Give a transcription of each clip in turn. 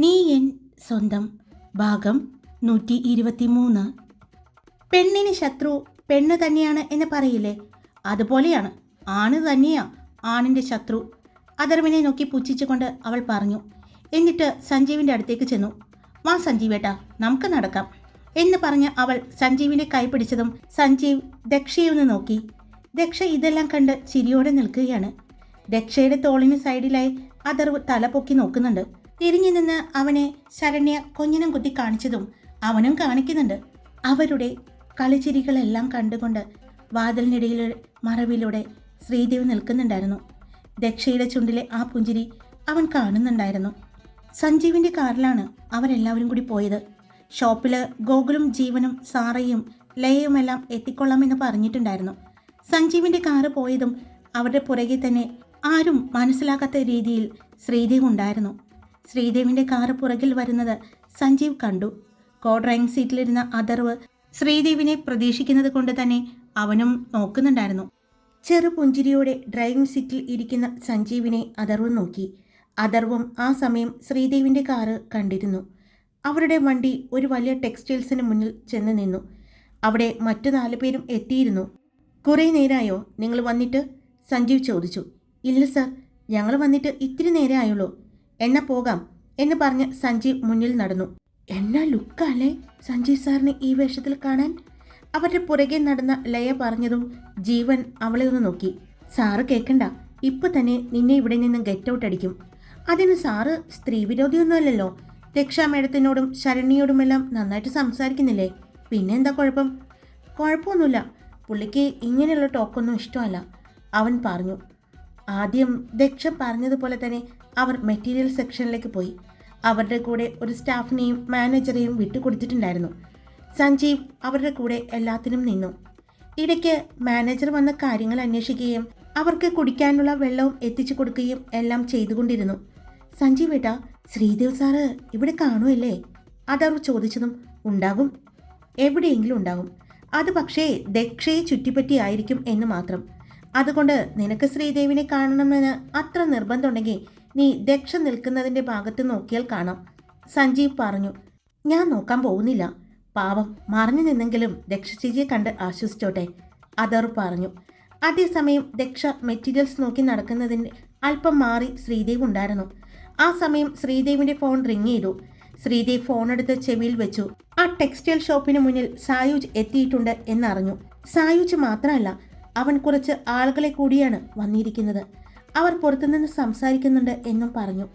നീ എൻ സ്വന്തം ഭാഗം നൂറ്റി ഇരുപത്തി മൂന്ന് പെണ്ണിന് ശത്രു പെണ്ണ് തന്നെയാണ് എന്ന് പറയില്ലേ? അതുപോലെയാണ്. ആണ് തന്നെയാ ആണിന്റെ ശത്രു. അധർമ്മനെ നോക്കി പുച്ഛിച്ചുകൊണ്ട് അവൾ പറഞ്ഞു. എന്നിട്ട് സഞ്ജീവിന്റെ അടുത്തേക്ക് ചെന്നു. വാ സഞ്ജീവേട്ടാ നമുക്ക് നടക്കാം. എന്ന് പറഞ്ഞ് അവൾ സഞ്ജീവിന്റെ കൈ പിടിച്ചതും സഞ്ജീവ് ദക്ഷയെ ഒന്ന് നോക്കി. ദക്ഷ ഇതെല്ലാം കണ്ട് ചിരിയോടെ നിൽക്കുകയാണ്. ദക്ഷയുടെ തോളിന് സൈഡിലായി അഥർവ് തല പൊക്കി നോക്കുന്നുണ്ട്. തിരിഞ്ഞു നിന്ന് അവനെ ശരണ്യ കൊഞ്ഞനം കുത്തി കാണിച്ചതും അവനും കാണിക്കുന്നുണ്ട്. അവരുടെ കളിച്ചിരികളെല്ലാം കണ്ടുകൊണ്ട് വാതിലിനിടയിലെ മറവിലൂടെ ശ്രീദേവ് നിൽക്കുന്നുണ്ടായിരുന്നു. ദക്ഷയുടെ ചുണ്ടിലെ ആ പുഞ്ചിരി അവൻ കാണുന്നുണ്ടായിരുന്നു. സഞ്ജീവിന്റെ കാറിലാണ് അവരെല്ലാവരും കൂടി പോയത്. ഷോപ്പിൽ ഗോകുലും ജീവനും സാറയും ലയയുമെല്ലാം എത്തിക്കൊള്ളാമെന്ന് പറഞ്ഞിട്ടുണ്ടായിരുന്നു. സഞ്ജീവിന്റെ കാറ് പോയതും അവരുടെ പുറകെ തന്നെ ആരും മനസ്സിലാക്കാത്ത രീതിയിൽ ശ്രീദേവ് ഉണ്ടായിരുന്നു. ശ്രീദേവിന്റെ കാറ് പുറകിൽ വരുന്നത് സഞ്ജീവ് കണ്ടു. കോ ഡ്രൈവിംഗ് സീറ്റിലിരുന്ന അഥർവ് ശ്രീദേവിനെ പ്രതീക്ഷിക്കുന്നത് കൊണ്ട് തന്നെ അവനും നോക്കുന്നുണ്ടായിരുന്നു. ചെറു പുഞ്ചിരിയോടെ ഡ്രൈവിംഗ് സീറ്റിൽ ഇരിക്കുന്ന സഞ്ജീവിനെ അഥർവ് നോക്കി. അഥർവും ആ സമയം ശ്രീദേവിന്റെ കാറ് കണ്ടിരുന്നു. അവരുടെ വണ്ടി ഒരു വലിയ ടെക്സ്റ്റൈൽസിന് മുന്നിൽ ചെന്ന് നിന്നു. അവിടെ മറ്റു നാലു പേരും എത്തിയിരുന്നു. കുറേ നേരമായോ നിങ്ങൾ വന്നിട്ട്? സഞ്ജീവ് ചോദിച്ചു. ഇല്ല സർ. ഞങ്ങൾ വന്നിട്ട് ഇത്തിരി നേരേ ആയുള്ളൂ എന്നാ പോകാം എന്ന് പറഞ്ഞ് സഞ്ജീവ് മുന്നിൽ നടന്നു. എന്നാ ലുക്കല്ലേ സഞ്ജീവ് സാറിനെ ഈ വേഷത്തിൽ കാണാൻ? അവരുടെ പുറകെ നടന്ന ലയ പറഞ്ഞതും ജീവൻ അവളെ ഒന്ന് നോക്കി. സാറ് കേൾക്കണ്ട ഇപ്പൊ തന്നെ നിന്നെ ഇവിടെ നിന്ന് ഗെറ്റ് ഔട്ട് അടിക്കും. അതിന് സാറ് സ്ത്രീ വിരോധിയൊന്നുമല്ലല്ലോ രക്ഷാ മേഡത്തിനോടും ശരണ്യയോടുമെല്ലാം നന്നായിട്ട് സംസാരിക്കുന്നില്ലേ? പിന്നെ എന്താ കുഴപ്പം? കുഴപ്പമൊന്നുമില്ല. പുള്ളിക്ക് ഇങ്ങനെയുള്ള ടോക്കൊന്നും ഇഷ്ടമല്ല അവൻ പറഞ്ഞു. ആദ്യം ദക്ഷ പറഞ്ഞതുപോലെ തന്നെ അവർ മെറ്റീരിയൽ സെക്ഷനിലേക്ക് പോയി. അവരുടെ കൂടെ ഒരു സ്റ്റാഫിനെയും മാനേജറെയും വിട്ടുകൊടുത്തിട്ടുണ്ടായിരുന്നു. സഞ്ജീവ് അവരുടെ കൂടെ എല്ലാത്തിനും നിന്നു. ഇടയ്ക്ക് മാനേജർ വന്ന കാര്യങ്ങൾ അന്വേഷിക്കുകയും അവർക്ക് കുടിക്കാനുള്ള വെള്ളവും എത്തിച്ചു കൊടുക്കുകയും എല്ലാം ചെയ്തുകൊണ്ടിരുന്നു. സഞ്ജീവ് ഏട്ടാ ശ്രീദേവ് സാറ് ഇവിടെ കാണുമല്ലേ അതവർ ചോദിച്ചതും ഉണ്ടാകും. എവിടെയെങ്കിലും ഉണ്ടാകും. അത് പക്ഷേ ദക്ഷയെ ചുറ്റിപ്പറ്റിയായിരിക്കും എന്ന് മാത്രം. അതുകൊണ്ട് നിനക്ക് ശ്രീദേവിനെ കാണണമെന്ന് അത്ര നിർബന്ധമുണ്ടെങ്കിൽ നീ ദക്ഷ നിൽക്കുന്നതിന്റെ ഭാഗത്ത് നോക്കിയാൽ കാണാം. സഞ്ജീവ് പറഞ്ഞു ഞാൻ നോക്കാൻ പോകുന്നില്ല. പാവം മറിഞ്ഞു നിന്നെങ്കിലും ദക്ഷ ചേച്ചിയെ കണ്ട് ആശ്വസിച്ചോട്ടെ അതർ പറഞ്ഞു. അതേസമയം ദക്ഷ മെറ്റീരിയൽസ് നോക്കി നടക്കുന്നതിന് അല്പം മാറി ശ്രീദേവ് ഉണ്ടായിരുന്നു. ആ സമയം ശ്രീദേവിന്റെ ഫോൺ റിങ് ചെയ്തു. ശ്രീദേവ് ഫോൺ എടുത്ത് ചെവിയിൽ വെച്ചു. ആ ടെക്സ്റ്റൈൽ ഷോപ്പിന് മുന്നിൽ സായുജ് എത്തിയിട്ടുണ്ട് എന്നറിഞ്ഞു. സായുജ് മാത്രമല്ല അവൻ കുറച്ച് ആളുകളെ കൂടിയാണ് വന്നിരിക്കുന്നത്. അവർ പുറത്തുനിന്ന് സംസാരിക്കുന്നുണ്ട് എന്നും പറഞ്ഞു.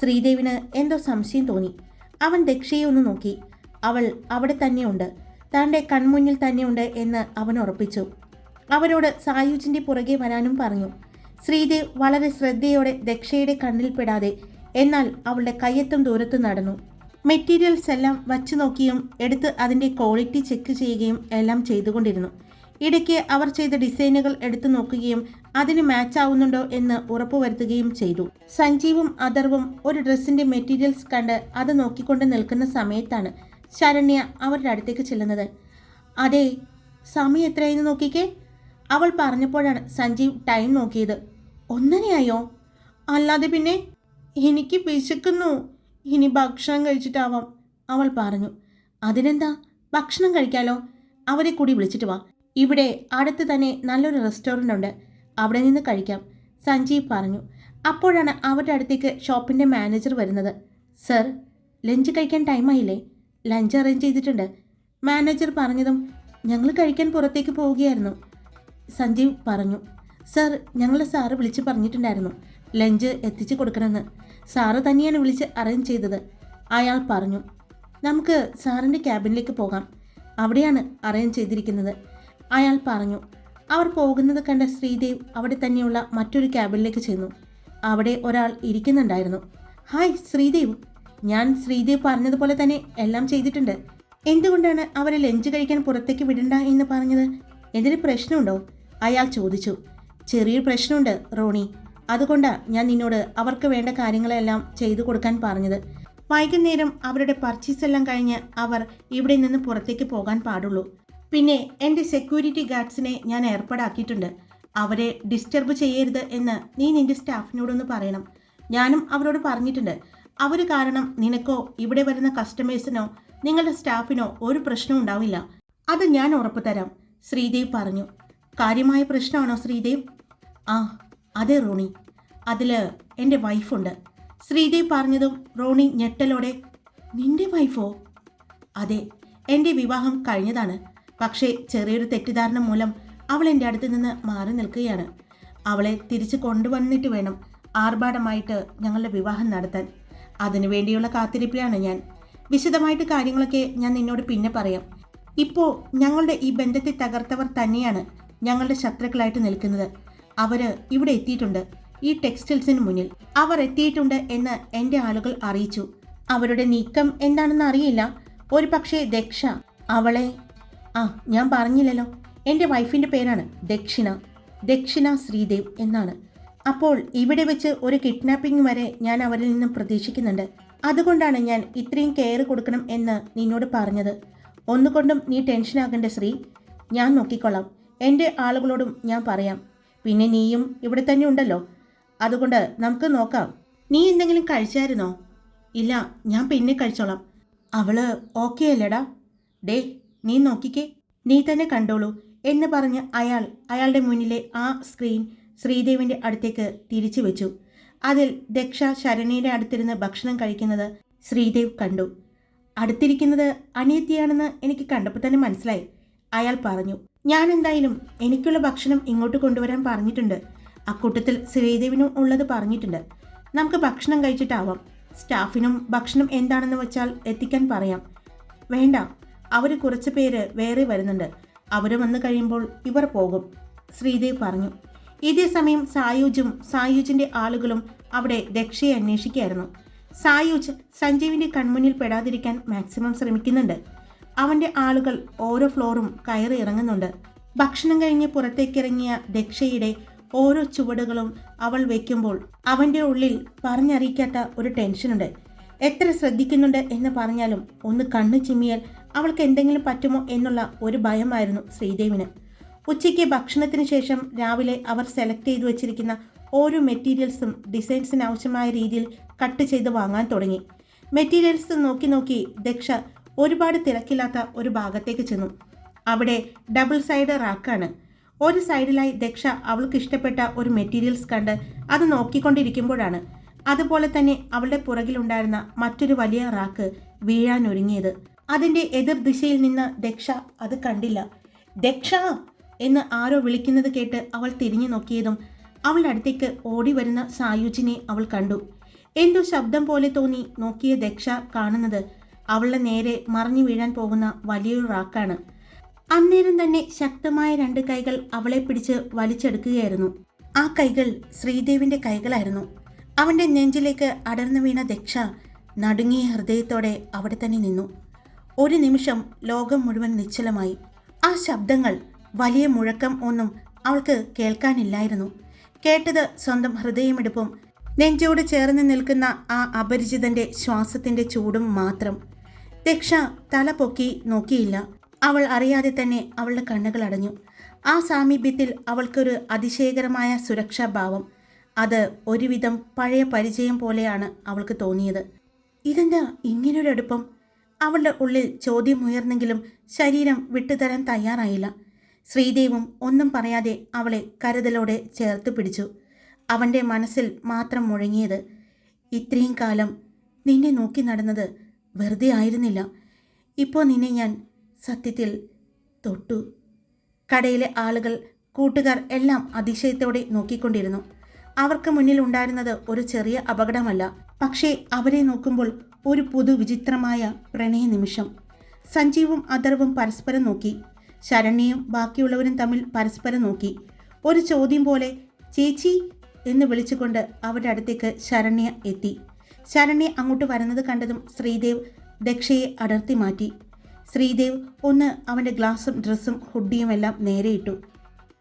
ശ്രീദേവിന് എന്തോ സംശയം തോന്നി. അവൻ ദക്ഷയെ ഒന്ന് നോക്കി. അവൾ അവിടെ തന്നെയുണ്ട്. തന്റെ കൺമുന്നിൽ തന്നെയുണ്ട് എന്ന് അവൻ ഉറപ്പിച്ചു. അവരോട് സായുജിന്റെ പുറകെ വരാനും പറഞ്ഞു. ശ്രീദേവ് വളരെ ശ്രദ്ധയോടെ ദക്ഷയുടെ കണ്ണിൽ പെടാതെ എന്നാൽ അവളുടെ കയ്യെത്തും ദൂരത്ത് നടന്നു. മെറ്റീരിയൽസ് എല്ലാം വച്ചു നോക്കിയും എടുത്ത് അതിന്റെ ക്വാളിറ്റി ചെക്ക് ചെയ്യുകയും എല്ലാം ചെയ്തുകൊണ്ടിരുന്നു. ഇടയ്ക്ക് അവർ ചെയ്ത ഡിസൈനുകൾ എടുത്തു നോക്കുകയും അതിന് മാച്ച് ആവുന്നുണ്ടോ എന്ന് ഉറപ്പുവരുത്തുകയും ചെയ്തു. സഞ്ജീവും അഥർവും ഒരു ഡ്രസ്സിന്റെ മെറ്റീരിയൽസ് കണ്ട് അത് നോക്കിക്കൊണ്ട് നിൽക്കുന്ന സമയത്താണ് ശരണ്യ അവരുടെ അടുത്തേക്ക് ചെല്ലുന്നത്. അതെ സമയം എത്രയെന്ന് നോക്കിക്കേ അവൾ പറഞ്ഞപ്പോഴാണ് സഞ്ജീവ് ടൈം നോക്കിയത്. ഒന്നരയായോ? അല്ലാതെ പിന്നെ എനിക്ക് വിശക്കുന്നു. ഇനി ഭക്ഷണം കഴിച്ചിട്ടാവാം അവൾ പറഞ്ഞു. അതിനെന്താ? ഭക്ഷണം കഴിക്കാലോ? അവരെ കൂടി വിളിച്ചിട്ട് വാ. ഇവിടെ അടുത്ത് തന്നെ നല്ലൊരു റെസ്റ്റോറന്റ് ഉണ്ട്. അവിടെ നിന്ന് കഴിക്കാം സഞ്ജീവ് പറഞ്ഞു. അപ്പോഴാണ് അവരുടെ അടുത്തേക്ക് ഷോപ്പിന്റെ മാനേജർ വരുന്നത്. സർ ലഞ്ച് കഴിക്കാൻ ടൈമായില്ലേ ലഞ്ച് അറേഞ്ച് ചെയ്തിട്ടുണ്ട്. മാനേജർ പറഞ്ഞതും ഞങ്ങൾ കഴിക്കാൻ പുറത്തേക്ക് പോവുകയായിരുന്നു. സഞ്ജീവ് പറഞ്ഞു സർ ഞങ്ങൾ സാറ് വിളിച്ച് പറഞ്ഞിട്ടുണ്ടായിരുന്നു ലഞ്ച് എത്തിച്ചു കൊടുക്കണമെന്ന്. സാറ് തന്നെയാണ് വിളിച്ച് അറേഞ്ച് ചെയ്തത്. അയാൾ പറഞ്ഞു നമുക്ക് സാറിന്റെ ക്യാബിനിലേക്ക് പോകാം. അവിടെയാണ് അറേഞ്ച് ചെയ്തിരിക്കുന്നത്. അയാൾ പറഞ്ഞു അവർ പോകുന്നത് കണ്ട ശ്രീദേവ് അവിടെ തന്നെയുള്ള മറ്റൊരു ക്യാബിനിലേക്ക് ചെന്നു. അവിടെ ഒരാൾ ഇരിക്കുന്നുണ്ടായിരുന്നു. ഹായ് ശ്രീദേവ് ഞാൻ ശ്രീദേവ് പറഞ്ഞതുപോലെ തന്നെ എല്ലാം ചെയ്തിട്ടുണ്ട്. എന്തുകൊണ്ടാണ് അവരെ ലഞ്ച് കഴിക്കാൻ പുറത്തേക്ക് വിടണ്ട എന്ന് പറഞ്ഞത്? എന്തെങ്കിലും പ്രശ്നമുണ്ടോ? അയാൾ ചോദിച്ചു. ചെറിയൊരു പ്രശ്നമുണ്ട് റോണി. അതുകൊണ്ടാണ് ഞാൻ നിന്നോട് അവർക്ക് വേണ്ട കാര്യങ്ങളെല്ലാം ചെയ്തു കൊടുക്കാൻ പറഞ്ഞത്. വൈകുന്നേരം അവരുടെ പർച്ചേസ് എല്ലാം കഴിഞ്ഞ് അവർ ഇവിടെ നിന്ന് പുറത്തേക്ക് പോകാൻ പാടുള്ളൂ. പിന്നെ എന്റെ സെക്യൂരിറ്റി ഗാർഡ്സിനെ ഞാൻ ഏർപ്പാടാക്കിയിട്ടുണ്ട്. അവരെ ഡിസ്റ്റർബ് ചെയ്യരുത് എന്ന് നീ നിന്റെ സ്റ്റാഫിനോടൊന്ന് പറയണം. ഞാനും അവരോട് പറഞ്ഞിട്ടുണ്ട്. അവർ കാരണം നിനക്കോ ഇവിടെ വരുന്ന കസ്റ്റമേഴ്സിനോ നിങ്ങളുടെ സ്റ്റാഫിനോ ഒരു പ്രശ്നവും ഉണ്ടാവില്ല. അത് ഞാൻ ഉറപ്പ് തരാം ശ്രീദേവ് പറഞ്ഞു. കാര്യമായ പ്രശ്നമാണോ ശ്രീദേവ്? ആ അതെ റോണി. അതിൽ എന്റെ വൈഫുണ്ട് ശ്രീദേവ് പറഞ്ഞതും റോണി ഞെട്ടലോടെ നിന്റെ വൈഫോ അതെ എന്റെ വിവാഹം കഴിഞ്ഞതാണ്. പക്ഷേ ചെറിയൊരു തെറ്റിദ്ധാരണ മൂലം അവൾ എന്റെ അടുത്ത് നിന്ന് മാറി നിൽക്കുകയാണ്. അവളെ തിരിച്ചു കൊണ്ടുവന്നിട്ട് വേണം ആർഭാടമായിട്ട് ഞങ്ങളുടെ വിവാഹം നടത്താൻ. അതിനുവേണ്ടിയുള്ള കാത്തിരിപ്പിലാണ് ഞാൻ. വിശദമായിട്ട് കാര്യങ്ങളൊക്കെ ഞാൻ നിന്നോട് പിന്നെ പറയാം. ഇപ്പോൾ ഞങ്ങളുടെ ഈ ബന്ധത്തെ തകർത്തവർ തന്നെയാണ് ഞങ്ങളുടെ ശത്രുക്കളായിട്ട് നിൽക്കുന്നത്. അവർ ഇവിടെ എത്തിയിട്ടുണ്ട്. ഈ ടെക്സ്റ്റൈൽസിന് മുന്നിൽ. അവർ എത്തിയിട്ടുണ്ട് എന്ന് എന്റെ ആളുകൾ അറിയിച്ചു. അവരുടെ നീക്കം എന്താണെന്ന് അറിയില്ല. ഒരു പക്ഷേ ദക്ഷ അവളെ ആ ഞാൻ പറഞ്ഞില്ലല്ലോ. എന്റെ വൈഫിന്റെ പേരാണ് ദക്ഷിണ. ദക്ഷിണ ശ്രീദേവ് എന്നാണ്. അപ്പോൾ ഇവിടെ വെച്ച് ഒരു കിഡ്നാപ്പിംഗ് വരെ ഞാൻ അവരിൽ നിന്നും പ്രതീക്ഷിക്കുന്നുണ്ട്. അതുകൊണ്ടാണ് ഞാൻ ഇത്രയും കെയർ കൊടുക്കണം എന്ന് നിന്നോട് പറഞ്ഞത്. ഒന്നുകൊണ്ടും നീ ടെൻഷനാകണ്ട ശ്രീ. ഞാൻ നോക്കിക്കൊള്ളാം. എന്റെ ആളുകളോടും ഞാൻ പറയാം. പിന്നെ നീയും ഇവിടെ തന്നെ ഉണ്ടല്ലോ. അതുകൊണ്ട് നമുക്ക് നോക്കാം. നീ എന്തെങ്കിലും കഴിച്ചായിരുന്നോ? ഇല്ല ഞാൻ പിന്നെ കഴിച്ചോളാം. അവൾ ഓക്കെ അല്ലേടാ? ഡേ നീ നോക്കിക്കേ. നീ തന്നെ കണ്ടോളൂ എന്ന് പറഞ്ഞ് അയാൾ അയാളുടെ മുന്നിലെ ആ സ്ക്രീൻ ശ്രീദേവിന്റെ അടുത്തേക്ക് തിരിച്ചു വെച്ചു. അതിൽ ദക്ഷ ശരണിയുടെ അടുത്തിരുന്ന് ഭക്ഷണം കഴിക്കുന്നത് ശ്രീദേവ് കണ്ടു. അടുത്തിരിക്കുന്നത് അനിയത്തിയാണെന്ന് എനിക്ക് കണ്ടപ്പോൾ തന്നെ മനസ്സിലായി. അയാൾ പറഞ്ഞു ഞാൻ എന്തായാലും എനിക്കുള്ള ഭക്ഷണം ഇങ്ങോട്ട് കൊണ്ടുവരാൻ പറഞ്ഞിട്ടുണ്ട്. അക്കൂട്ടത്തിൽ ശ്രീദേവിനും ഉള്ളത് പറഞ്ഞിട്ടുണ്ട്. നമുക്ക് ഭക്ഷണം കഴിച്ചിട്ടാവാം. സ്റ്റാഫിനും ഭക്ഷണം എന്താണെന്ന് വെച്ചാൽ എത്തിക്കാൻ പറയാം. വേണ്ട അവർ കുറച്ച് പേര് വേറെ വരുന്നുണ്ട്. അവർ വന്നു കഴിയുമ്പോൾ ഇവർ പോകും. ശ്രീദേവ് പറഞ്ഞു. ഇതേ സമയം സായുജും സായുജിന്റെ ആളുകളും അവിടെ ദക്ഷയെ അന്വേഷിക്കുകയായിരുന്നു. സായുജ് സഞ്ജീവിന്റെ കൺമുന്നിൽ പെടാതിരിക്കാൻ മാക്സിമം ശ്രമിക്കുന്നുണ്ട്. അവന്റെ ആളുകൾ ഓരോ ഫ്ലോറും കയറി ഇറങ്ങുന്നുണ്ട്. ഭക്ഷണം കഴിഞ്ഞ് പുറത്തേക്കിറങ്ങിയ ദക്ഷയുടെ ഓരോ ചുവടുകളും അവൾ വയ്ക്കുമ്പോൾ അവന്റെ ഉള്ളിൽ പറഞ്ഞറിയിക്കാത്ത ഒരു ടെൻഷനുണ്ട്. എത്ര ശ്രദ്ധിക്കുന്നുണ്ട് എന്ന് പറഞ്ഞാലും ഒന്ന് കണ്ണു ചിമ്മിയാൽ അവൾക്ക് എന്തെങ്കിലും പറ്റുമോ എന്നുള്ള ഒരു ഭയമായിരുന്നു ശ്രീദേവിന്. ഉച്ചയ്ക്ക് ഭക്ഷണത്തിന് ശേഷം രാവിലെ അവർ സെലക്ട് ചെയ്തു വെച്ചിരിക്കുന്ന ഓരോ മെറ്റീരിയൽസും ഡിസൈൻസിന് ആവശ്യമായ രീതിയിൽ കട്ട് ചെയ്ത് വാങ്ങാൻ തുടങ്ങി. മെറ്റീരിയൽസ് നോക്കി നോക്കി ദക്ഷ ഒരുപാട് തിരക്കില്ലാത്ത ഒരു ഭാഗത്തേക്ക് ചെന്നു. അവിടെ ഡബിൾ സൈഡ് റാക്കാണ് ഒരു സൈഡിലായി ദക്ഷ അവൾക്ക് ഇഷ്ടപ്പെട്ട ഒരു മെറ്റീരിയൽസ് കണ്ട് അത് നോക്കിക്കൊണ്ടിരിക്കുമ്പോഴാണ് അതുപോലെ തന്നെ അവളുടെ പുറകിലുണ്ടായിരുന്ന മറ്റൊരു വലിയ റാക്ക് വീഴാനൊരുങ്ങിയത് അതിന്റെ എതിർ ദിശയിൽ നിന്ന് ദക്ഷ അത് കണ്ടില്ല. ദക്ഷ എന്ന് ആരോ വിളിക്കുന്നത് കേട്ട് അവൾ തിരിഞ്ഞു നോക്കിയതും അവളുടെ അടുത്തേക്ക് ഓടി വരുന്ന സായുജിനെ അവൾ കണ്ടു. എന്തോ ശബ്ദം പോലെ തോന്നി നോക്കിയ ദക്ഷ കാണുന്നത് അവളുടെ നേരെ മറിഞ്ഞു വീഴാൻ പോകുന്ന വലിയൊരു റാക്കാണ്. അന്നേരം തന്നെ ശക്തമായ രണ്ട് കൈകൾ അവളെ പിടിച്ച് വലിച്ചെടുക്കുകയായിരുന്നു. ആ കൈകൾ ശ്രീദേവിന്റെ കൈകളായിരുന്നു. അവന്റെ നെഞ്ചിലേക്ക് അടർന്നു വീണ ദക്ഷ നടുങ്ങിയ ഹൃദയത്തോടെ അവിടെ തന്നെ നിന്നു. ഒരു നിമിഷം ലോകം മുഴുവൻ നിശ്ചലമായി. ആ ശബ്ദങ്ങൾ വലിയ മുഴക്കം ഒന്നും അവൾക്ക് കേൾക്കാനില്ലായിരുന്നു. കേട്ടത് സ്വന്തം ഹൃദയമെടുപ്പും നെഞ്ചോട് ചേർന്ന് നിൽക്കുന്ന ആ അപരിചിതന്റെ ശ്വാസത്തിന്റെ ചൂടും മാത്രം. ദക്ഷ തല പൊക്കി നോക്കിയില്ല. അവൾ അറിയാതെ തന്നെ അവളുടെ കണ്ണുകൾ അടഞ്ഞു. ആ സാമീപ്യത്തിൽ അവൾക്കൊരു അതിശയകരമായ സുരക്ഷാഭാവം അത് ഒരുവിധം പഴയ പരിചയം പോലെയാണ് അവൾക്ക് തോന്നിയത്. ഇതെന്താ ഇങ്ങനൊരു അടുപ്പം അവളുടെ ഉള്ളിൽ ചോദ്യമുയർന്നെങ്കിലും ശരീരം വിട്ടുതരാൻ തയ്യാറായില്ല. ശ്രീദേവും ഒന്നും പറയാതെ അവളെ കരുതലോടെ ചേർത്ത് പിടിച്ചു. അവന്റെ മനസ്സിൽ മാത്രം മുഴങ്ങിയത് ഇത്രയും കാലം നിന്നെ നോക്കി നടന്നത് വെറുതെ ആയിരുന്നില്ല. ഇപ്പോൾ നിന്നെ ഞാൻ സത്യത്തിൽ തൊട്ടു കടയിലെ ആളുകൾ കൂട്ടുകാർ എല്ലാം അതിശയത്തോടെ നോക്കിക്കൊണ്ടിരുന്നു. അവർക്ക് മുന്നിൽ ഉണ്ടായിരുന്നത് ഒരു ചെറിയ അപകടമല്ല. പക്ഷേ അവരെ നോക്കുമ്പോൾ ഒരു പുതു വിചിത്രമായ പ്രണയ നിമിഷം. സഞ്ജീവും അഥർവും പരസ്പരം നോക്കി. ശരണ്യയും ബാക്കിയുള്ളവരും തമ്മിൽ പരസ്പരം നോക്കി. ഒരു ചോദ്യം പോലെ ചേച്ചി? എന്ന് വിളിച്ചുകൊണ്ട് അവരുടെ അടുത്തേക്ക് ശരണ്യ എത്തി. ശരണ്യ അങ്ങോട്ട് വരുന്നത് കണ്ടതും ശ്രീദേവ് ദക്ഷയെ അടർത്തി മാറ്റി. ശ്രീദേവ് ഒന്ന് അവന്റെ ഗ്ലാസും ഡ്രസ്സും ഹുഡിയും എല്ലാം നേരെയിട്ടു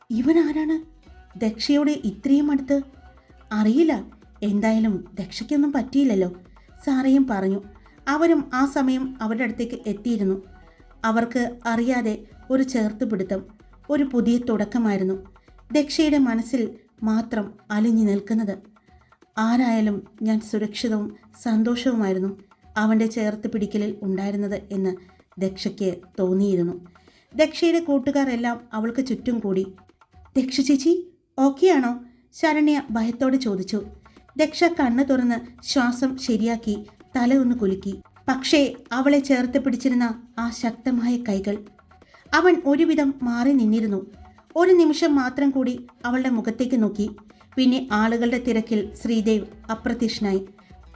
ഇവൻ ആരാണ് ദക്ഷയോട് ഇത്രയും അടുത്ത്? അറിയില്ല. എന്തായാലും ദക്ഷയ്ക്കൊന്നും പറ്റിയില്ലല്ലോ. സാറയും പറഞ്ഞു. അവരും ആ സമയം അവരുടെ അടുത്തേക്ക് എത്തിയിരുന്നു. അവർക്ക് അറിയാതെ ഒരു ചേർത്തുപിടുത്തം ഒരു പുതിയ തുടക്കമായിരുന്നു. ദക്ഷയുടെ മനസ്സിൽ മാത്രം അലിഞ്ഞു നിൽക്കുന്നത്. ആരായാലും ഞാൻ സുരക്ഷിതവും സന്തോഷവുമായിരുന്നു അവന്റെ ചേർത്ത് പിടിക്കലിൽ ഉണ്ടായിരുന്നത് എന്ന് ദക്ഷയ്ക്ക് തോന്നിയിരുന്നു. ദക്ഷയുടെ കൂട്ടുകാരെല്ലാം അവൾക്ക് ചുറ്റും കൂടി. ദക്ഷ ചേച്ചി ഓക്കെയാണോ ശരണ്യ ഭയത്തോടെ ചോദിച്ചു. ദക്ഷ കണ്ണു തുറന്ന് ശ്വാസം ശരിയാക്കി തല ഒന്ന് കുലുക്കി. പക്ഷേ അവളെ ചേർത്ത് പിടിച്ചിരുന്ന ആ ശക്തമായ കൈകൾ. അവൻ ഒരുവിധം മാറി നിന്നിരുന്നു. ഒരു നിമിഷം മാത്രം കൂടി അവളുടെ മുഖത്തേക്ക് നോക്കി. പിന്നെ ആളുകളുടെ തിരക്കിൽ ശ്രീദേവ് അപ്രത്യക്ഷനായി.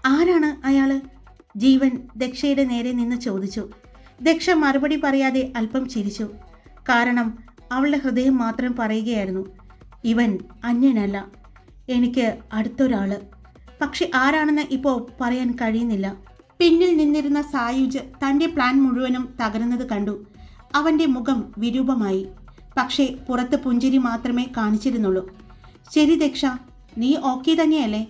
ആരാണ് അയാൾ? ജീവൻ ദക്ഷയുടെ നേരെ നിന്ന് ചോദിച്ചു. ദക്ഷ മറുപടി പറയാതെ അല്പം ചിരിച്ചു. കാരണം അവളുടെ ഹൃദയം മാത്രം പറയുകയായിരുന്നു. ഇവൻ അന്യനല്ല. എനിക്ക് അടുത്തൊരാൾ. പക്ഷെ ആരാണെന്ന് ഇപ്പോൾ പറയാൻ കഴിയുന്നില്ല. പിന്നിൽ നിന്നിരുന്ന സായുജ് തന്റെ പ്ലാൻ മുഴുവനും തകരുന്നത് കണ്ടു. അവന്റെ മുഖം വിരൂപമായി. പക്ഷേ പുറത്ത് പുഞ്ചിരി മാത്രമേ കാണിച്ചിരുന്നുള്ളൂ. ശരി ദക്ഷ നീ ഓക്കെ തന്നെയല്ലേ?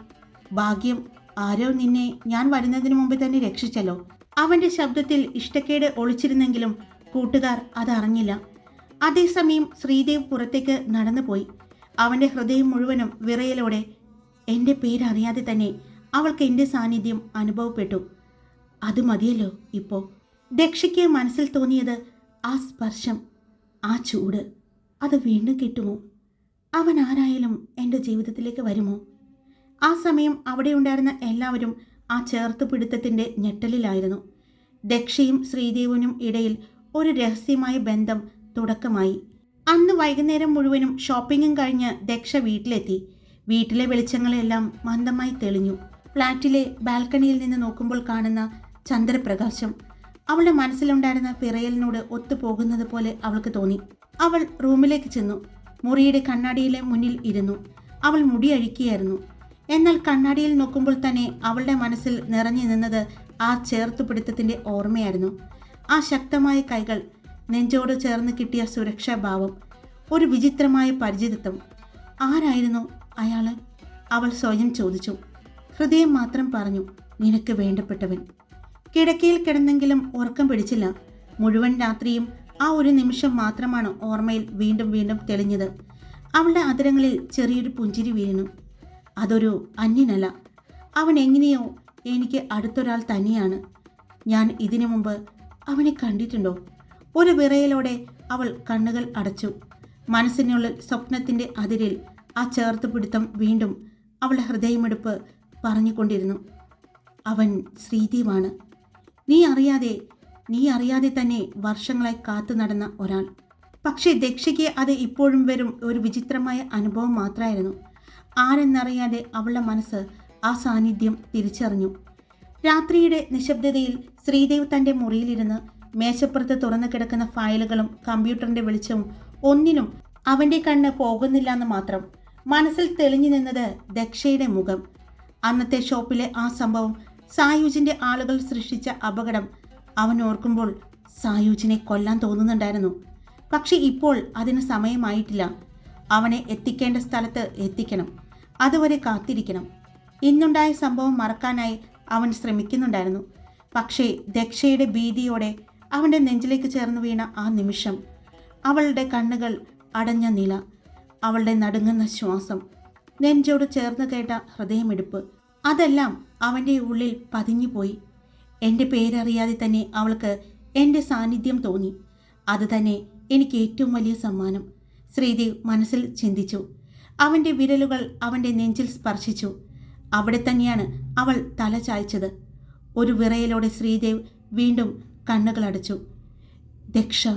ഭാഗ്യം ആരോ നിന്നെ ഞാൻ വരുന്നതിന് മുമ്പ് തന്നെ രക്ഷിച്ചല്ലോ. അവന്റെ ശബ്ദത്തിൽ ഇഷ്ടക്കേട് ഒളിച്ചിരുന്നെങ്കിലും കൂട്ടുകാർ അതറിഞ്ഞില്ല. അതേസമയം ശ്രീദേവ് പുറത്തേക്ക് നടന്നുപോയി. അവന്റെ ഹൃദയം മുഴുവനും വിറയലോടെ എന്റെ പേരറിയാതെ തന്നെ അവൾക്ക് എന്റെ സാന്നിധ്യം അനുഭവപ്പെട്ടു. അത് മതിയല്ലോ ഇപ്പോൾ ദക്ഷയ്ക്ക് മനസ്സിൽ തോന്നിയത് ആ സ്പർശം ആ ചൂട്. അത് വീണ്ടും കിട്ടുമോ? അവൻ ആരായാലും എന്റെ ജീവിതത്തിലേക്ക് വരുമോ? ആ സമയം അവിടെ ഉണ്ടായിരുന്ന എല്ലാവരും ആ ചേർത്ത് പിടുത്തത്തിന്റെ ഞെട്ടലിലായിരുന്നു. ദക്ഷയും ശ്രീദേവനും ഇടയിൽ ഒരു രഹസ്യമായ ബന്ധം തുടക്കമായി. അന്ന് വൈകുന്നേരം മുഴുവനും ഷോപ്പിങ്ങും കഴിഞ്ഞ് ദക്ഷ വീട്ടിലെത്തി. വീട്ടിലെ വെളിച്ചങ്ങളെല്ലാം മന്ദമായി തെളിഞ്ഞു. ഫ്ലാറ്റിലെ ബാൽക്കണിയിൽ നിന്ന് നോക്കുമ്പോൾ കാണുന്ന ചന്ദ്രപ്രകാശം. അവളുടെ മനസ്സിലുണ്ടായിരുന്ന പിറയലിനോട് ഒത്തുപോകുന്നത് പോലെ അവൾക്ക് തോന്നി. അവൾ റൂമിലേക്ക് ചെന്നു. മുറിയുടെ കണ്ണാടിയിലെ മുന്നിൽ ഇരുന്നു. അവൾ മുടി അഴിക്കുകയായിരുന്നു. എന്നാൽ കണ്ണാടിയിൽ നോക്കുമ്പോൾ തന്നെ അവളുടെ മനസ്സിൽ നിറഞ്ഞു നിന്നത് ആ ചേർത്തുപിടുത്തത്തിന്റെ ഓർമ്മയായിരുന്നു. ആ ശക്തമായ കൈകൾ നെഞ്ചോട് ചേർന്ന് കിട്ടിയ സുരക്ഷാഭാവം ഒരു വിചിത്രമായ പരിചിതത്വം. ആരായിരുന്നു അയാൾ അവൾ സ്വയം ചോദിച്ചു. ഹൃദയം മാത്രം പറഞ്ഞു നിനക്ക് വേണ്ടപ്പെട്ടവൻ. കിടക്കയിൽ കിടന്നെങ്കിലും ഉറക്കം പിടിച്ചില്ല. മുഴുവൻ രാത്രിയും ആ ഒരു നിമിഷം മാത്രമാണ് ഓർമ്മയിൽ വീണ്ടും വീണ്ടും തെളിഞ്ഞത്. അവളുടെ അതിരങ്ങളിൽ ചെറിയൊരു പുഞ്ചിരി വീണു. അതൊരു അന്യനല്ല. അവൻ എങ്ങനെയോ എനിക്ക് അടുത്തൊരാൾ തന്നെയാണ്. ഞാൻ ഇതിനു മുമ്പ് അവനെ കണ്ടിട്ടുണ്ടോ? ഒരു വിറയലോടെ അവൾ കണ്ണുകൾ അടച്ചു. മനസ്സിനുള്ളിൽ സ്വപ്നത്തിന്റെ അതിരിൽ ആ ചേർത്ത് പിടുത്തം വീണ്ടും അവളുടെ ഹൃദയമെടുപ്പ് പറഞ്ഞുകൊണ്ടിരുന്നു. അവൻ ശ്രീദീപാണ് നീ അറിയാതെ നീ അറിയാതെ തന്നെ വർഷങ്ങളായി കാത്തു നടന്ന ഒരാൾ. പക്ഷേ ദക്ഷയ്ക്ക് അത് ഇപ്പോഴും വരും ഒരു വിചിത്രമായ അനുഭവം മാത്രമായിരുന്നു. ആരെന്നറിയാതെ അവളുടെ മനസ്സ് ആ സാന്നിധ്യം തിരിച്ചറിഞ്ഞു. രാത്രിയുടെ നിശബ്ദതയിൽ ശ്രീദേവ് തന്റെ മുറിയിലിരുന്ന് മേശപ്പുറത്ത് തുറന്നു കിടക്കുന്ന ഫയലുകളും കമ്പ്യൂട്ടറിന്റെ വെളിച്ചവും ഒന്നിനും അവന്റെ കണ്ണ് പോകുന്നില്ല എന്ന് മാത്രം മനസ്സിൽ തെളിഞ്ഞു നിന്നത് ദക്ഷയുടെ മുഖം. അന്നത്തെ ഷോപ്പിലെ ആ സംഭവം സായൂജിന്റെ ആളുകൾ സൃഷ്ടിച്ച അപകടം അവൻ ഓർക്കുമ്പോൾ സായൂജിനെ കൊല്ലാൻ തോന്നുന്നുണ്ടായിരുന്നു. പക്ഷെ ഇപ്പോൾ അതിന് സമയമായിട്ടില്ല. അവനെ എത്തിക്കേണ്ട സ്ഥലത്ത് എത്തിക്കണം. അതുവരെ കാത്തിരിക്കണം. ഇന്നുണ്ടായ സംഭവം മറക്കാനായി അവൻ ശ്രമിക്കുന്നുണ്ടായിരുന്നു. പക്ഷേ ദക്ഷയുടെ ഭീതിയോടെ അവന്റെ നെഞ്ചിലേക്ക് ചേർന്ന് വീണ ആ നിമിഷം അവളുടെ കണ്ണുകൾ അടഞ്ഞ നില. അവളുടെ നടുങ്ങുന്ന ശ്വാസം നെഞ്ചോട് ചേർന്ന് കേട്ട ഹൃദയമെടുപ്പ്. അതെല്ലാം അവന്റെ ഉള്ളിൽ പതിഞ്ഞുപോയി. എന്റെ പേരറിയാതെ തന്നെ അവൾക്ക് എന്റെ സാന്നിധ്യം തോന്നി. അത് തന്നെ എനിക്ക് ഏറ്റവും വലിയ സമ്മാനം. ശ്രീദേവ് മനസ്സിൽ ചിന്തിച്ചു. അവന്റെ വിരലുകൾ അവന്റെ നെഞ്ചിൽ സ്പർശിച്ചു. അവിടെ തന്നെയാണ് അവൾ തല ചായ്ച്ചത്. ഒരു വിറയലോടെ ശ്രീദേവ് വീണ്ടും കണ്ണുകളടച്ചു. ദക്ഷ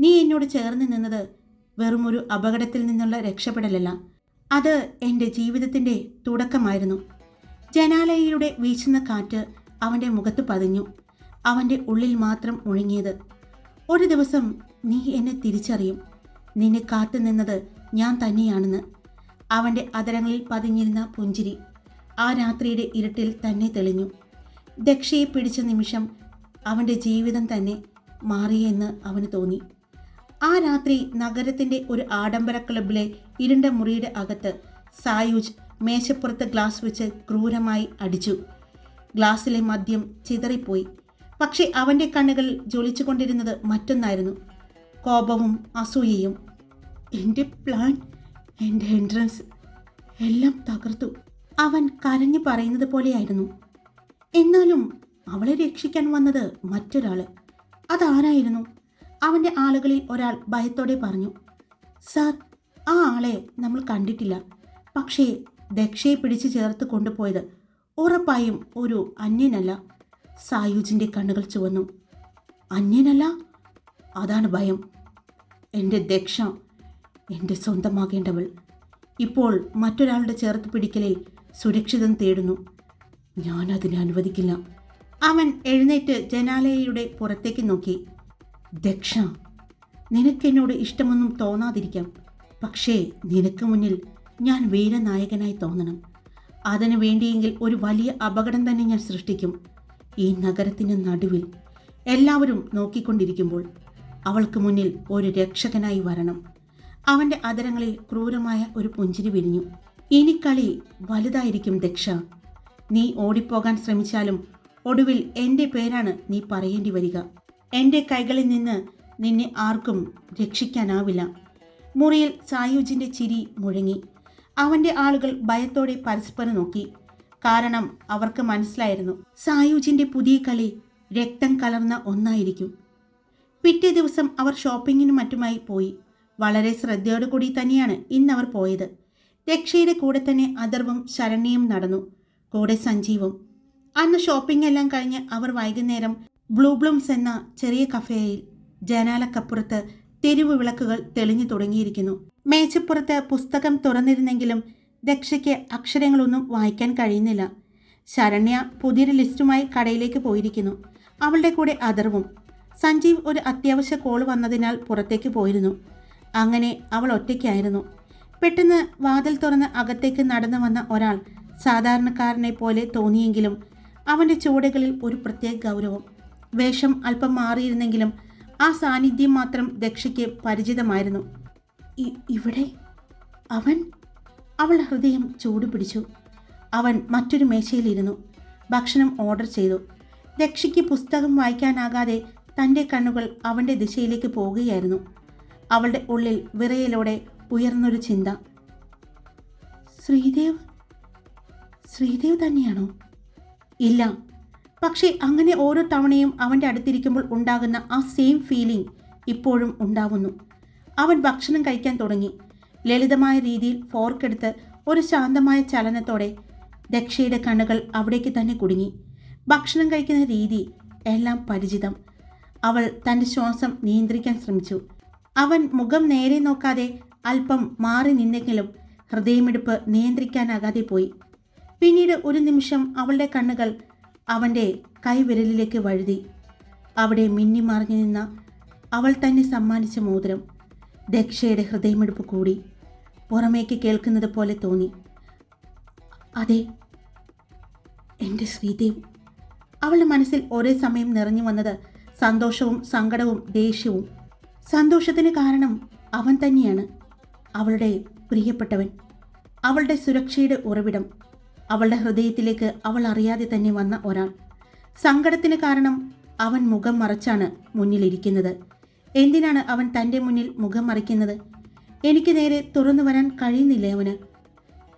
നീ എന്നോട് ചേർന്ന് നിന്നത് വെറുമൊരു അപകടത്തിൽ നിന്നുള്ള രക്ഷപ്പെടലല്ല. അത് എന്റെ ജീവിതത്തിന്റെ തുടക്കമായിരുന്നു. ജനാലയിലൂടെ വീശുന്ന കാറ്റ് അവന്റെ മുഖത്ത് പതിഞ്ഞു. അവന്റെ ഉള്ളിൽ മാത്രം ഒഴുങ്ങിയത് ഒരു ദിവസം നീ എന്നെ തിരിച്ചറിയും. നിന്നെ കാത്തു നിന്നത് ഞാൻ തന്നെയാണെന്ന്. അവന്റെ അതരങ്ങളിൽ പതിഞ്ഞിരുന്ന പുഞ്ചിരി ആ രാത്രിയുടെ ഇരുട്ടിൽ തന്നെ തെളിഞ്ഞു. ദക്ഷയെ പിടിച്ച നിമിഷം അവന്റെ ജീവിതം തന്നെ മാറിയെന്ന് അവന് തോന്നി. ആ രാത്രി നഗരത്തിന്റെ ഒരു ആഡംബര ക്ലബിലെ ഇരുണ്ട മുറിയുടെ അകത്ത് സായുജ് മേശപ്പുറത്ത് ഗ്ലാസ് വെച്ച് ക്രൂരമായി അടിച്ചു. ഗ്ലാസ്സിലെ മദ്യം ചിതറിപ്പോയി. പക്ഷേ അവന്റെ കണ്ണുകൾ ജ്വലിച്ചുകൊണ്ടിരുന്നത് മറ്റൊന്നായിരുന്നു. കോപവും അസൂയയും. എന്റെ പ്ലാൻ എന്റെ എൻട്രൻസ് എല്ലാം തകർത്തു. അവൻ കരഞ്ഞു പറയുന്നത് പോലെയായിരുന്നു. എന്നാലും അവളെ രക്ഷിക്കാൻ വന്നത് മറ്റൊരാൾ. അതാരായിരുന്നു? അവന്റെ ആളുകളിൽ ഒരാൾ ഭയത്തോടെ പറഞ്ഞു സാർ ആ ആളെ നമ്മൾ കണ്ടിട്ടില്ല. പക്ഷേ ദക്ഷയെ പിടിച്ചു ചേർത്ത് കൊണ്ടുപോയത് ഉറപ്പായും ഒരു അന്യനല്ല. സായുജിന്റെ കണ്ണുകൾ ചുവന്നു. അന്യനല്ല? അതാണ് ഭയം. എന്റെ ദക്ഷ എന്റെ സ്വന്തമാകേണ്ടവൾ. ഇപ്പോൾ മറ്റൊരാളുടെ ചേർത്ത് പിടിക്കലിൽ സുരക്ഷിതം തേടുന്നു. ഞാൻ അതിനെ അനുവദിക്കില്ല. അവൻ എഴുന്നേറ്റ് ജനാലയയുടെ പുറത്തേക്ക് നോക്കി. ദക്ഷ നിനക്കെന്നോട് ഇഷ്ടമൊന്നും തോന്നാതിരിക്കാം. പക്ഷേ നിനക്ക് മുന്നിൽ ഞാൻ വീരനായകനായി തോന്നണം. അതിനു വേണ്ടിയെങ്കിൽ ഒരു വലിയ അപകടം തന്നെ ഞാൻ സൃഷ്ടിക്കും. ഈ നഗരത്തിന്റെ നടുവിൽ എല്ലാവരും നോക്കിക്കൊണ്ടിരിക്കുമ്പോൾ അവൾക്ക് മുന്നിൽ ഒരു രക്ഷകനായി വരണം. അവന്റെ അതരങ്ങളിൽ ക്രൂരമായ ഒരു പുഞ്ചിരി വിരിഞ്ഞു. ഇനി കളി വലുതായിരിക്കും ദക്ഷ. നീ ഓടിപ്പോകാൻ ശ്രമിച്ചാലും ഒടുവിൽ എന്റെ പേരാണ് നീ പറയേണ്ടി വരിക. എന്റെ കൈകളിൽ നിന്ന് നിന്നെ ആർക്കും രക്ഷിക്കാനാവില്ല. മുറിയിൽ സായുജിന്റെ ചിരി മുഴങ്ങി. അവന്റെ ആളുകൾ ഭയത്തോടെ പരസ്പരം നോക്കി. കാരണം അവർക്ക് മനസ്സിലായിരുന്നു സായുജിന്റെ പുതിയ കളി രക്തം കലർന്ന ഒന്നായിരിക്കും. പിറ്റേ ദിവസം അവർ ഷോപ്പിങ്ങിനും മറ്റുമായി പോയി. വളരെ ശ്രദ്ധയോടു കൂടി തന്നെയാണ് അവർ പോയത്. രക്ഷയുടെ കൂടെ തന്നെ അഥർവും ശരണ്യയും നടന്നു. കൂടെ സഞ്ജീവും. അന്ന് ഷോപ്പിംഗ് എല്ലാം കഴിഞ്ഞ് അവർ വൈകുന്നേരം ബ്ലൂ ബ്ലൂംസ് എന്ന ചെറിയ കഫേയിൽ ജനാലക്കപ്പുറത്ത് തെരുവ് വിളക്കുകൾ തെളിഞ്ഞു തുടങ്ങിയിരിക്കുന്നു. മേച്ചപ്പുറത്ത് പുസ്തകം തുറന്നിരുന്നെങ്കിലും ദക്ഷയ്ക്ക് അക്ഷരങ്ങളൊന്നും വായിക്കാൻ കഴിയുന്നില്ല. ശരണ്യ പുതിയൊരു ലിസ്റ്റുമായി കടയിലേക്ക് പോയിരിക്കുന്നു. അവളുടെ കൂടെ അതർവും സഞ്ജീവ് ഒരു അത്യാവശ്യ കോൾ വന്നതിനാൽ പുറത്തേക്ക് പോയിരുന്നു. അങ്ങനെ അവൾ ഒറ്റയ്ക്കായിരുന്നു. പെട്ടെന്ന് വാതിൽ തുറന്ന് അകത്തേക്ക് നടന്നു വന്ന ഒരാൾ സാധാരണക്കാരനെ പോലെ തോന്നിയെങ്കിലും അവന്റെ ചുവടുകളിൽ ഒരു പ്രത്യേക ഗൗരവം. വേഷം അല്പം മാറിയിരുന്നെങ്കിലും ആ സാന്നിധ്യം മാത്രം ദക്ഷയ്ക്ക് പരിചിതമായിരുന്നു. ഇവിടെ? അവൻ? അവൾ ഹൃദയം ചൂടുപിടിച്ചു. അവൻ മറ്റൊരു മേശയിലിരുന്നു. ഭക്ഷണം ഓർഡർ ചെയ്തു. ദക്ഷയ്ക്ക് പുസ്തകം വായിക്കാനാകാതെ തന്റെ കണ്ണുകൾ അവന്റെ ദിശയിലേക്ക് പോവുകയായിരുന്നു അവളുടെ ഉള്ളിൽ വിറയലോടെ ഉയർന്നൊരു ചിന്ത. ശ്രീദേവ്? ശ്രീദേവ് തന്നെയാണോ? ഇല്ല. പക്ഷേ അങ്ങനെ ഓരോ തവണയും അവന്റെ അടുത്തിരിക്കുമ്പോൾ ഉണ്ടാകുന്ന ആ സെയിം ഫീലിംഗ് ഇപ്പോഴും ഉണ്ടാവുന്നു. അവൻ ഭക്ഷണം കഴിക്കാൻ തുടങ്ങി. ലളിതമായ രീതിയിൽ ഫോർക്കെടുത്ത് ഒരു ശാന്തമായ ചലനത്തോടെ ദക്ഷയുടെ കണ്ണുകൾ അവിടേക്ക് തന്നെ കുടുങ്ങി. ഭക്ഷണം കഴിക്കുന്ന രീതി എല്ലാം പരിചിതം. അവൾ തന്റെ ശ്വാസം നിയന്ത്രിക്കാൻ ശ്രമിച്ചു. അവൻ മുഖം നേരെ നോക്കാതെ അല്പം മാറി നിന്നെങ്കിലും ഹൃദയമിടിപ്പ് നിയന്ത്രിക്കാനാകാതെ പോയി. പിന്നീട് ഒരു നിമിഷം അവളുടെ കണ്ണുകൾ അവന്റെ കൈവിരലിലേക്ക് വഴുതി. അവിടെ മിന്നിമറിഞ്ഞു നിന്ന അവൾ തന്നെ സമ്മാനിച്ച മോതിരം ദക്ഷയുടെ ഹൃദയമെടുപ്പ് കൂടി പുറമേക്ക് കേൾക്കുന്നത് പോലെ തോന്നി. അതെ എന്റെ ശ്രീദേവ്. അവളുടെ മനസ്സിൽ ഒരേ സമയം നിറഞ്ഞു വന്നത് സന്തോഷവും സങ്കടവും ദേഷ്യവും. സന്തോഷത്തിന് കാരണം അവൻ തന്നെയാണ് അവളുടെ പ്രിയപ്പെട്ടവൻ. അവളുടെ സുരക്ഷയുടെ ഉറവിടം അവളുടെ ഹൃദയത്തിലേക്ക് അവൾ അറിയാതെ തന്നെ വന്ന ഒരാൾ. സങ്കടത്തിന് കാരണം അവൻ മുഖം മറച്ചാണ് മുന്നിലിരിക്കുന്നത്. എന്തിനാണ് അവൻ തന്റെ മുന്നിൽ മുഖം മറിക്കുന്നത്? എനിക്ക് നേരെ തുറന്നു വരാൻ കഴിയുന്നില്ലേ അവന്?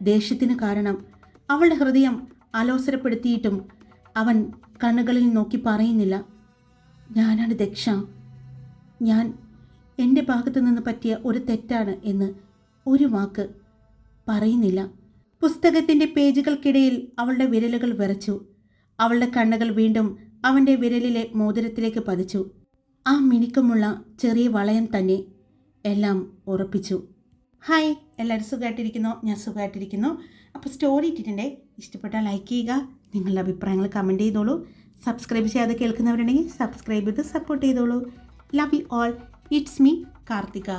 ദേഷ്യത്തിന് കാരണം അവളുടെ ഹൃദയം അലോസരപ്പെടുത്തിയിട്ടും അവൻ കണ്ണുകളിൽ നോക്കി പറയുന്നില്ല. ഞാനാണ് ദക്ഷ. ഞാൻ എന്റെ ഭാഗത്തു നിന്ന് പറ്റിയ ഒരു തെറ്റാണ് എന്ന് ഒരു വാക്ക് പറയുന്നില്ല. പുസ്തകത്തിന്റെ പേജുകൾക്കിടയിൽ അവളുടെ വിരലുകൾ വിറച്ചു. അവളുടെ കണ്ണുകൾ വീണ്ടും അവന്റെ വിരലിലെ മോതിരത്തിലേക്ക് പതിച്ചു. ആ മിനുക്കമുള്ള ചെറിയ വളയം തന്നെ എല്ലാം ഉറപ്പിച്ചു. ഹായ് എല്ലാവരും സുഖമായിട്ടിരിക്കുന്നു? ഞാൻ സുഖമായിട്ടിരിക്കുന്നു. അപ്പോൾ സ്റ്റോറി ഇട്ടിട്ടുണ്ടേ. ഇഷ്ടപ്പെട്ടാൽ ലൈക്ക് ചെയ്യുക. നിങ്ങളുടെ അഭിപ്രായങ്ങൾ കമന്റ് ചെയ്തോളൂ. സബ്സ്ക്രൈബ് ചെയ്യാതെ കേൾക്കുന്നവരുണ്ടെങ്കിൽ സബ്സ്ക്രൈബ് ചെയ്ത് സപ്പോർട്ട് ചെയ്തോളൂ. Love you all it's me Karthika.